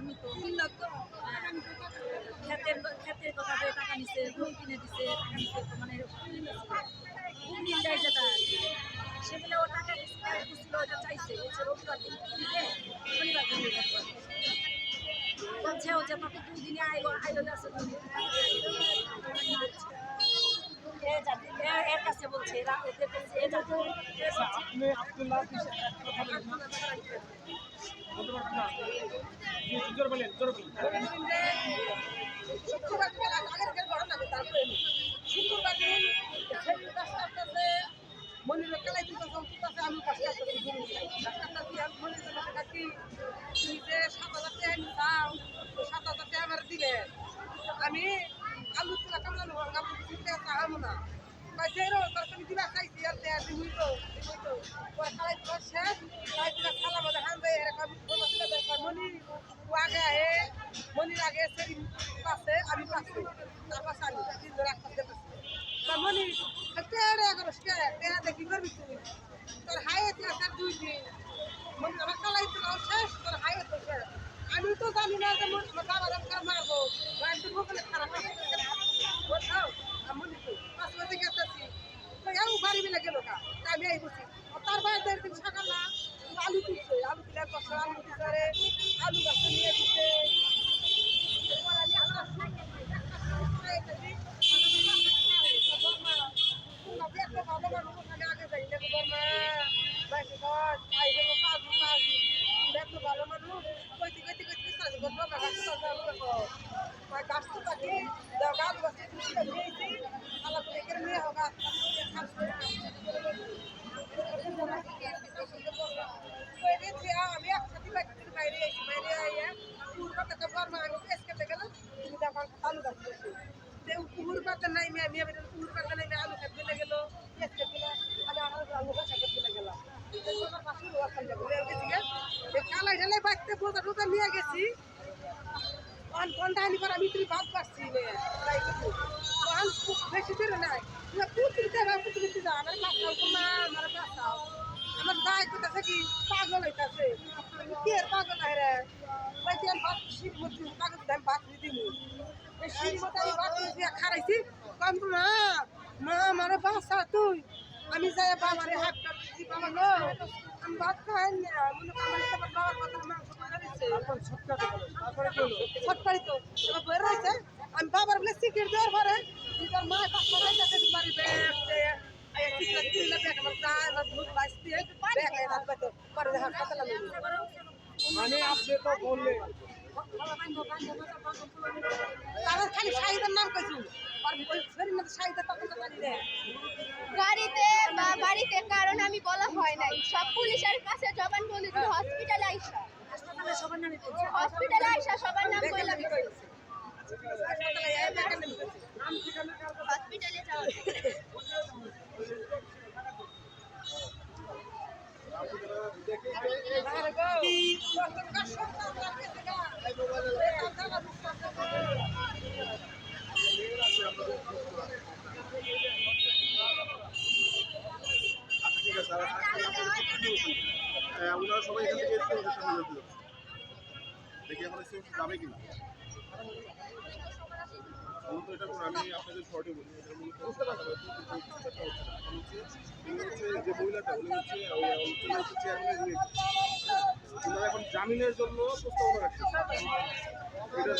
আমি তো ক্ষেতের কথা বলে টাকা নিছে গরু কিনে দিছে, টাকা মানে সেগুলো ও টাকা ওটা চাইছে বলছে রবিবার ও যে তোকে দুই দিনে আইলো আইলো আছে এর কাছে বলছে এরা এদের কাছে এ জাতি এ বলছে, আপনি আব্দুল্লাহ পিসা একটা কথা বলেন। বলতে পারছেন না জি, জোর বলেন জোর বলেন। শুক্রবার দিন আগের দিন ঘটনা তারপরে শুক্রবার দিন সেই রাস্তার কাছে মনির কালাই দিতে চলতেছে আমি পাশে আসতে কাছে কাকি তুমি যে সাত হাজার টাকা নিতাও সাত হাজার টাকা আমার দিবে আমি আলু তুলা কামলানো আলু তুলতে চাহামো না বা যেরো তার তুমি দিবা খাইছি আর দেয়া দিবই তো দিবই তো ওই কালাই দিবা শেষ কালাই দিবা খালা মধ্যে হান দেয় এরকম বলা দিলে দরকার মনি ও আগে আহে মনির আগে সেদিন পাশে আমি পাশে তার পাশে আমি তিনজন এক পাশে তা মনি তেড়ে করো তেড়া দেখি করবি তুই তোর হাইয়ে তুই আসার দুই দিন মনি আমার কালাই তো শেষ তোর হাইয়ে তো শেষ আমি তো জানি না যে মন আমার বাবা আমাকে মারবো আমি তো বলে খারাপ বুঝছ আমি তো পাঁচ বাজে গেছি তো এও বাড়ি মিলে গেল কা তাই আমি এই বসি তার বাইরে দেড় দিন সকাল না আলু তুলছে আলু তুলে বসে আলু গাছ নিয়ে ঢালে টোকা নিয়ে গেছি। অন ঘণ্টা আনি আমি তুই ভাত পাচ্ছি তাই অন বেশি দূরে নাই। তুই পুতুল তে বা পুতুল যা আমার দায় কোথাছে কি, পাগল হইতাছে। কি পাগল নাই রে? আমি শীত মধ্যে কাগজ দাম ভাত দিমু। এই শীত মধ্যে আমি ভাত দিয়ে খারাইছি। কম না মা, আমার বাসা তুই। আমি যাই বাবারে হাত কাটছি বাবা নো আমি ভাত খাই না মনে আমার তোমার বাবার কথা মাংস খাইছে তারপর সত্যটা বলেন তারপরে কি হলো ছটপাড়ি তো এবার বই রয়েছে আমি বাবার বলে সিকির দেওয়ার পরে নিজের মা মানে আপনি তো বললেন তারা খালি শাহিদের নাম কইছু গাড়িতে বা বাড়িতে কারণ আমি বলা হয় নাই। সব পুলিশের কাছে জবানবন্দি হসপিটালে আইসা। হসপিটালে আইসা সবার নাম কইছি। হসপিটালে যাও আরে গো, ওনারা সবাই এখান থেকে এসে ওদের সামনে যেতে দেখি আমার এসে যাবে কিনা। আমি আপনাদের শর্টে বলি। এটা মূলত যে মহিলাটা, উনি হচ্ছে এখন জামিনের জন্য প্রস্তাবনা রাখছে। এটার